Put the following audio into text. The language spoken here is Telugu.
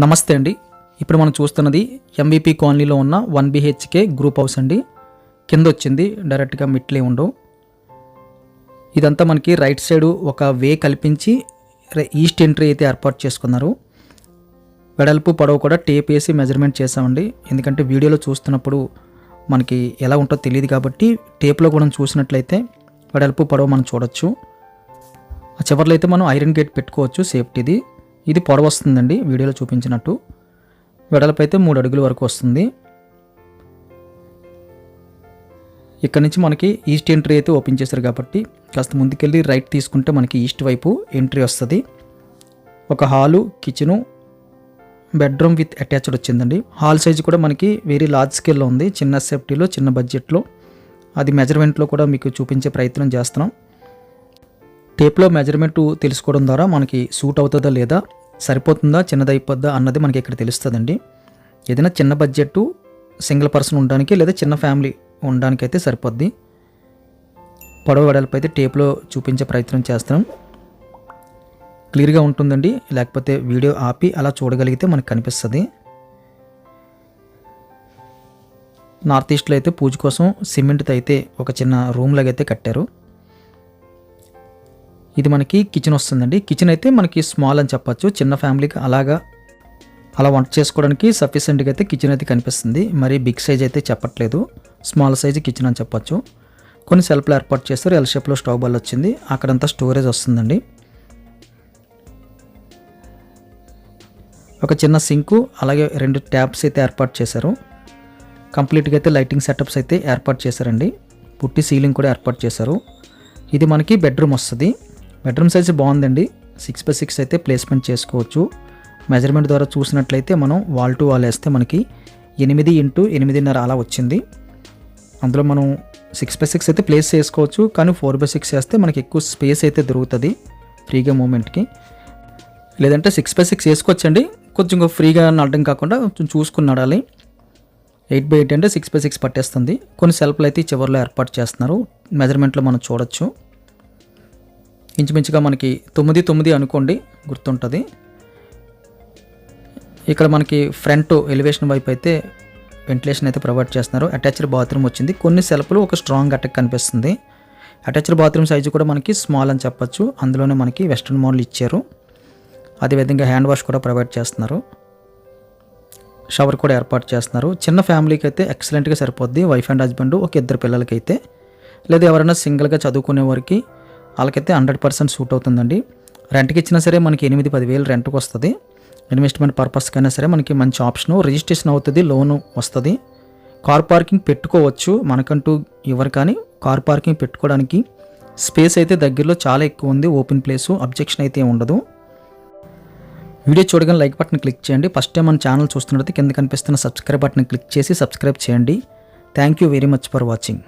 నమస్తే అండి. ఇప్పుడు మనం చూస్తున్నది ఎంబీపీ కాలనీలో ఉన్న వన్ బిహెచ్కే గ్రూప్ హౌస్ అండి. కింద వచ్చింది డైరెక్ట్గా మిట్లే ఉండవు. ఇదంతా మనకి రైట్ సైడ్ ఒక వే కల్పించి ఈస్ట్ ఎంట్రీ అయితే ఏర్పాటు చేసుకున్నారు. వెడల్పు పొడవు కూడా టేప్ వేసి మెజర్మెంట్ చేసామండి ఎందుకంటే వీడియోలో చూస్తున్నప్పుడు మనకి ఎలా ఉంటుందో తెలియదు కాబట్టి టేప్లో కూడా చూసినట్లయితే వెడల్పు పొడవు మనం చూడొచ్చు. ఆ చివర్లో అయితే మనం ఐరన్ గేట్ పెట్టుకోవచ్చు సేఫ్టీది ఇది పొడవు వస్తుందండి వీడియోలో చూపించినట్టు. వెడల్పు అయితే మూడు అడుగుల వరకు వస్తుంది. ఇక్కడ నుంచి మనకి ఈస్ట్ ఎంట్రీ అయితే ఓపెన్ చేశారు కాబట్టి కాస్త ముందుకెళ్ళి రైట్ తీసుకుంటే మనకి ఈస్ట్ వైపు ఎంట్రీ వస్తుంది. ఒక hall kitchen bedroom with attached వచ్చిందండి. హాల్ సైజ్ కూడా మనకి వెరీ లార్జ్ స్కేల్లో ఉంది. చిన్న సేఫ్టీలో చిన్న బడ్జెట్లో అది మెజర్మెంట్లో కూడా మీకు చూపించే ప్రయత్నం చేస్తున్నాం. టేప్లో మెజర్మెంట్ తెలుసుకోవడం ద్వారా మనకి సూట్ అవుతుందా లేదా సరిపోతుందా చిన్నదైపోద్దా అన్నది మనకి ఇక్కడ తెలుస్తుందండి. ఏదైనా చిన్న బడ్జెట్ సింగిల్ పర్సన్ ఉండడానికి లేదా చిన్న ఫ్యామిలీ ఉండడానికి అయితే సరిపోద్ది. పొడవ వెడల్పు అయితే టేప్లో చూపించే ప్రయత్నం చేస్తాం క్లియర్గా ఉంటుందండి లేకపోతే వీడియో ఆపి అలా చూడగలిగితే మనకు కనిపిస్తుంది. నార్త్ ఈస్ట్లో అయితే పూజ కోసం సిమెంట్తో అయితే ఒక చిన్న రూమ్ లాగా అయితే కట్టారు. ఇది మనకి కిచెన్ వస్తుందండి. కిచెన్ అయితే మనకి స్మాల్ అని చెప్పచ్చు. చిన్న ఫ్యామిలీకి అలాగా అలా వంట చేసుకోవడానికి సఫిషియెంట్గా అయితే కిచెన్ అయితే కనిపిస్తుంది. మరి బిగ్ సైజ్ అయితే చెప్పట్లేదు. స్మాల్ సైజ్ కిచెన్ అని చెప్పొచ్చు. కొన్ని సెల్ఫ్లు ఏర్పాటు చేస్తారు. ఎల్ షేప్లో స్టవ్ బాల్ వచ్చింది. అక్కడంతా స్టోరేజ్ వస్తుందండి. ఒక చిన్న సింకు అలాగే రెండు ట్యాప్స్ అయితే ఏర్పాటు చేశారు. కంప్లీట్గా అయితే లైటింగ్ సెటప్స్ అయితే ఏర్పాటు చేశారండి. పుట్టి సీలింగ్ కూడా ఏర్పాటు చేశారు. ఇది మనకి బెడ్రూమ్ వస్తుంది. బెడ్రూమ్ సైజ్ బాగుందండి. సిక్స్ బై సిక్స్ అయితే ప్లేస్మెంట్ చేసుకోవచ్చు. మెజర్మెంట్ ద్వారా చూసినట్లయితే మనం వాల్ టు వాల్ వేస్తే మనకి ఎనిమిది ఇంటూ ఎనిమిదిన్నర అలా వచ్చింది. అందులో మనం సిక్స్ బై సిక్స్ అయితే ప్లేస్ చేసుకోవచ్చు. కానీ ఫోర్ బై సిక్స్ వేస్తే మనకి ఎక్కువ స్పేస్ అయితే దొరుకుతుంది. ఫ్రీగా మూమెంట్కి లేదంటే సిక్స్ బై సిక్స్ వేసుకోవచ్చండి. కొంచెం ఫ్రీగా నడడం కాకుండా కొంచెం చూసుకుని నడాలి. ఎయిట్ బై ఎయిట్ అంటే సిక్స్ బై సిక్స్ పట్టేస్తుంది. కొన్ని సెల్ఫ్లు అయితే చివరిలో ఏర్పాటు చేస్తున్నారు. మెజర్మెంట్లో మనం చూడొచ్చు. ఇంచుమించుగా మనకి తొమ్మిది తొమ్మిది అనుకోండి గుర్తుంటుంది. ఇక్కడ మనకి ఫ్రంట్ ఎలివేషన్ వైపు అయితే వెంటిలేషన్ అయితే ప్రొవైడ్ చేస్తున్నారు. అటాచ్డ్ బాత్రూమ్ వచ్చింది. కొన్ని సెల్ఫ్లు ఒక స్ట్రాంగ్ అటాక్ కనిపిస్తుంది. అటాచ్డ్ బాత్రూమ్ సైజు కూడా మనకి స్మాల్ అని చెప్పొచ్చు. అందులోనే మనకి వెస్ట్రన్ మోడల్ ఇచ్చారు. అదేవిధంగా హ్యాండ్ వాష్ కూడా ప్రొవైడ్ చేస్తున్నారు. షవర్ కూడా ఏర్పాటు చేస్తున్నారు. చిన్న ఫ్యామిలీకి అయితే ఎక్సలెంట్గా సరిపోద్ది. వైఫ్ అండ్ హస్బెండ్ ఒక ఇద్దరు పిల్లలకైతే. లేదా ఎవరైనా సింగిల్గా చదువుకునే వారికి వాళ్ళకైతే హండ్రెడ్ పర్సెంట్ సూట్ అవుతుందండి. రెంట్కి ఇచ్చినా సరే మనకి ఎనిమిది పదివేలు రెంట్కి వస్తుంది. ఇన్వెస్ట్మెంట్ పర్పస్కైనా సరే మనకి మంచి ఆప్షను. రిజిస్ట్రేషన్ అవుతుంది లోను వస్తుంది. కార్ పార్కింగ్ పెట్టుకోవచ్చు మనకంటూ ఎవరు కానీ. కార్ పార్కింగ్ పెట్టుకోవడానికి స్పేస్ అయితే దగ్గరలో చాలా ఎక్కువ ఉంది. ఓపెన్ ప్లేసు అబ్జెక్షన్ అయితే ఉండదు. వీడియో చూడగానే లైక్ బటన్ క్లిక్ చేయండి. ఫస్ట్ టైం మన ఛానల్ చూస్తున్నట్టు కింద కనిపిస్తున్న సబ్స్క్రైబ్ బటన్ క్లిక్ చేసి సబ్స్క్రైబ్ చేయండి. Thank you very much for watching.